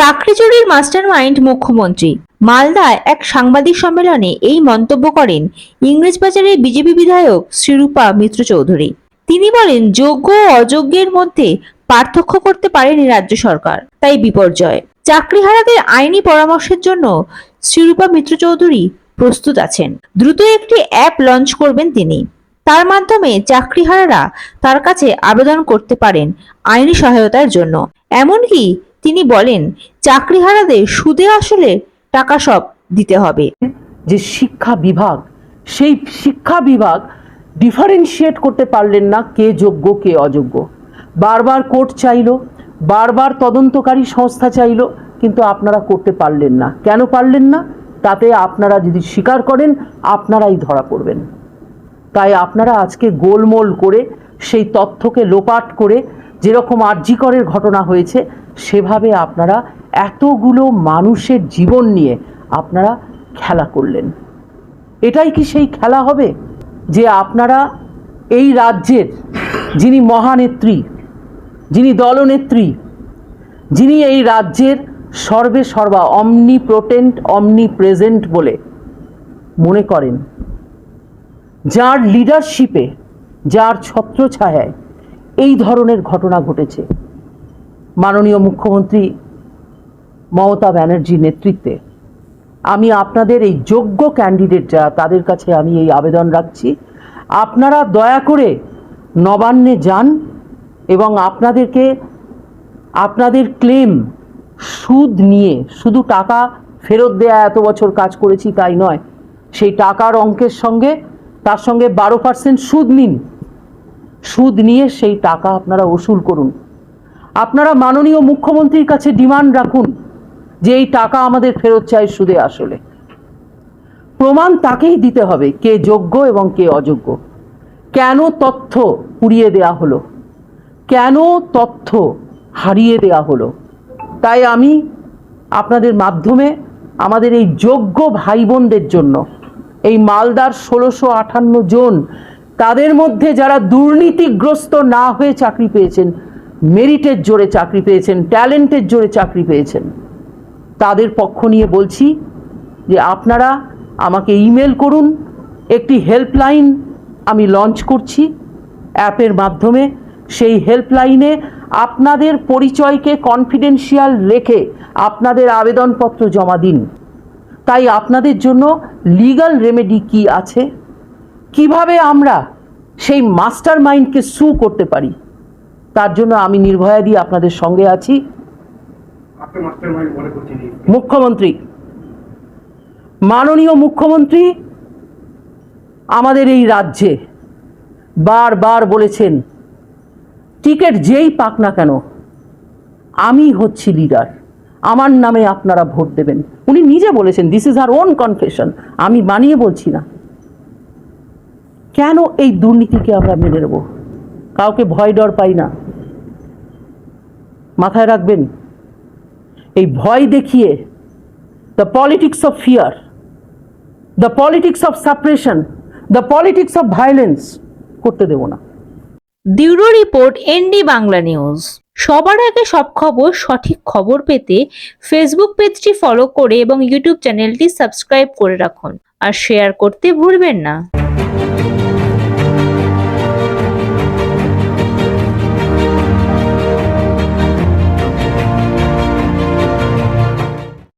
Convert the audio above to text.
চাকরি চুরির master mind মুখ্যমন্ত্রী। মালদায় এক সাংবাদিক সম্মেলনে এই মন্তব্য করেন ইংরেজবাজারের বিজেপি বিধায়ক শ্রীরূপা মিত্র চৌধুরী তিনি বলেন, যোগ্য ও অযোগ্যের মধ্যে পার্থক্য করতে পারেনি রাজ্য সরকার, তাই বিপর্যয়। চাকরিহারাদের আইনি পরামর্শের জন্য শ্রীরূপা মিত্র চৌধুরী প্রস্তুত আছেন। দ্রুত একটি অ্যাপ লঞ্চ করবেন তিনি। তার মাধ্যমে চাকরিহারারা তার কাছে আবেদন করতে পারেন আইনি সহায়তার জন্য। এমনকি তিনি বলেন, চাকরিহারাদের সুদে আসলে টাকা সব দিতে হবে। যে শিক্ষা বিভাগ, সেই শিক্ষা বিভাগ ডিফারেন্সিয়েট করতে পারলেন না কে যোগ্য, কে অযোগ্য। বারবার কোর্ট চাইলো, বারবার তদন্তকারী সংস্থা চাইলো, কিন্তু আপনারা করতে পারলেন না। কেন পারলেন না? তাতে আপনারা যদি স্বীকার করেন, আপনারাই ধরা পড়বেন। তাই আপনারা আজকে গোলমোল করে সেই তথ্যকে লোপাট করে যেরকম আর্যিকরের ঘটনা হয়েছে সেভাবে আপনারা এতগুলো মানুষের জীবন নিয়ে আপনারা খেলা করলেন। এটাই কি সেই খেলা হবে? যে আপনারা এই রাজ্যের যিনি মহানেত্রী, যিনি দলনেত্রী, যিনি এই রাজ্যের সর্বে সর্বা অমনি প্রোটেন্ট অমনি প্রেজেন্ট বলে মনে করেন, যার লিডারশিপে যার ছত্রছায়ায় এই ধরনের ঘটনা ঘটেছে। মাননীয় মুখ্যমন্ত্রী মমতা ব্যানার্জির নেতৃত্বে। আমি আপনাদের এই যোগ্য ক্যান্ডিডেট যারা, তাদের কাছে আমি এই আবেদন রাখছি। আপনারা দয়া করে নবান্নে যান এবং আপনাদেরকে, আপনাদের ক্লেম সুদ নিয়ে, শুধু টাকা ফেরত দেয়া এত বছর কাজ করেছি তাই নয়, সেই টাকার অঙ্কের সঙ্গে, তার সঙ্গে বারো পার্সেন্ট সুদ নিন। সুদ নিয়ে সেই টাকা আপনারা ওসুল করুন। আপনারা মাননীয় মুখ্যমন্ত্রীর কাছে ডিমান্ড রাখুন যে এই টাকা আমাদের ফেরত চাই সুদে আসলে। প্রমাণ তাকেই দিতে হবে কে যোগ্য এবং কে অযোগ্য। কেন তথ্য পুড়িয়ে দেয়া হলো? কেন তথ্য হারিয়ে দেয়া হলো? তাই আমি আপনাদের মাধ্যমে আমাদের এই যোগ্য ভাই বোনদের জন্য এই মালদার ষোলোশো আটান্ন জন, তাদের মধ্যে যারা দুর্নীতিগ্রস্ত না হয়ে চাকরি পেয়েছেন মেরিটের জোরে চাকরি পেয়েছেন, ট্যালেন্টের জোরে চাকরি পেয়েছেন। তাদের পক্ষ নিয়ে বলছি যে আপনারা আমাকে ইমেল করুন, একটি হেল্পলাইন আমি লঞ্চ করছি। অ্যাপের মাধ্যমে সেই হেল্পলাইনে আপনাদের পরিচয়কে কনফিডেন্সিয়াল রেখে আপনাদের আবেদনপত্র জমা দিন। তাই আপনাদের জন্য লিগ্যাল রেমেডি কি আছে? কীভাবে আমরা সেই মাস্টার মাইন্ডকে সু করতে পারি? তার জন্য আমি নির্ভয়া দিয়ে আপনাদের সঙ্গে আছি। মনে মুখ্যমন্ত্রী মাননীয় মুখ্যমন্ত্রী আমাদের এই রাজ্যে বারবার বলেছেন টিকিট যেই পাক না কেন আমি হচ্ছি লিডার আমার নামে আপনারা ভোট দেবেন। উনি নিজে বলেছেন this is our own confession আমি বানিয়ে বলছি না। কেন এই দুর্নীতিকে আমরা মেনে নেব? কাউকে ভয় ডর পাই না। মাথায় রাখবেন, এই ভয় দেখিয়ে the politics of fear the politics of suppression the politics of violence করতে দেব না। Bureau report, ND Bangla news. সবার আগে সব খবর, সঠিক খবর পেতে ফেসবুক পেজটি ফলো করে এবং ইউটিউব চ্যানেলটি সাবস্ক্রাইব করে রাখুন। আর শেয়ার করতে ভুলবেন না।